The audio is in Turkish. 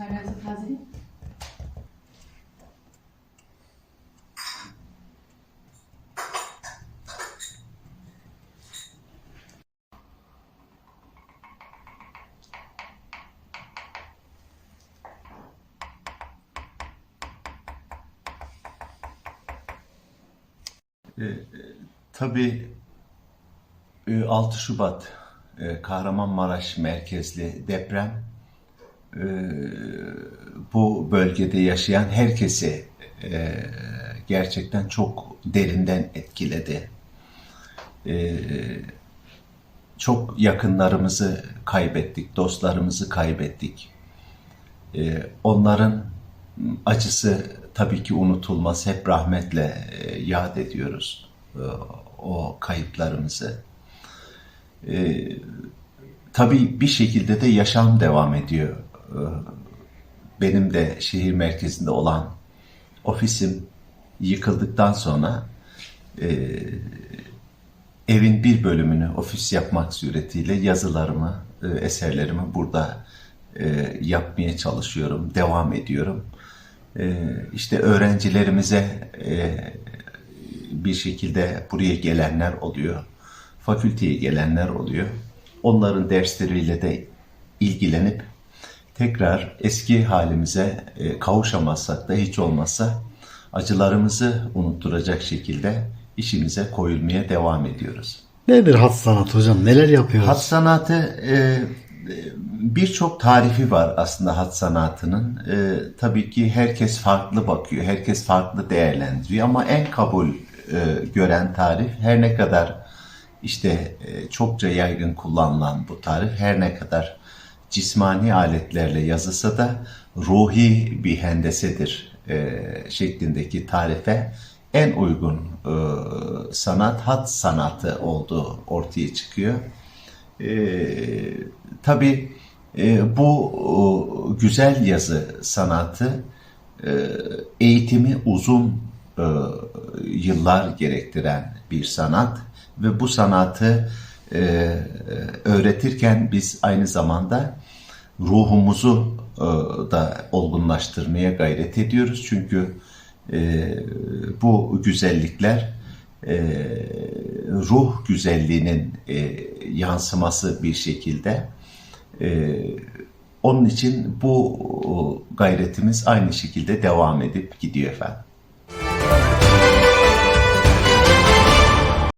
Çaylarınızı tazeleyin. Tabii e, 6 Şubat e, Kahramanmaraş merkezli deprem e, bu bölgede yaşayan herkesi e, gerçekten çok derinden etkiledi. E, Çok yakınlarımızı kaybettik, dostlarımızı kaybettik. E, Onların acısı tabii ki unutulmaz. Hep rahmetle e, yad ediyoruz e, o kayıplarımızı. Tabii bir şekilde de yaşam devam ediyor. Benim de şehir merkezinde olan ofisim yıkıldıktan sonra e, evin bir bölümünü ofis yapmak suretiyle yazılarımı, e, eserlerimi burada e, yapmaya çalışıyorum, devam ediyorum. E, işte öğrencilerimize e, bir şekilde buraya gelenler oluyor, fakülteye gelenler oluyor. Onların dersleriyle de ilgilenip tekrar eski halimize e, kavuşamazsak da hiç olmazsa acılarımızı unutturacak şekilde işimize koyulmaya devam ediyoruz. Nedir hat sanat hocam? Neler yapıyoruz? Hat sanatı e, e, birçok tarifi var aslında hat sanatının. E, tabii ki herkes farklı bakıyor, herkes farklı değerlendiriyor ama en kabul e, gören tarif her ne kadar işte e, çokça yaygın kullanılan bu tarif her ne kadar cismani aletlerle yazılsa da ruhi bir hendesedir e, şeklindeki tarife en uygun e, sanat hat sanatı olduğu ortaya çıkıyor. E, tabii e, bu o, güzel yazı sanatı e, eğitimi uzun e, yıllar gerektiren bir sanat ve bu sanatı e, öğretirken biz aynı zamanda ruhumuzu e, da olgunlaştırmaya gayret ediyoruz. Çünkü e, bu güzellikler e, ruh güzelliğinin e, yansıması bir şekilde. E, onun için bu gayretimiz aynı şekilde devam edip gidiyor efendim.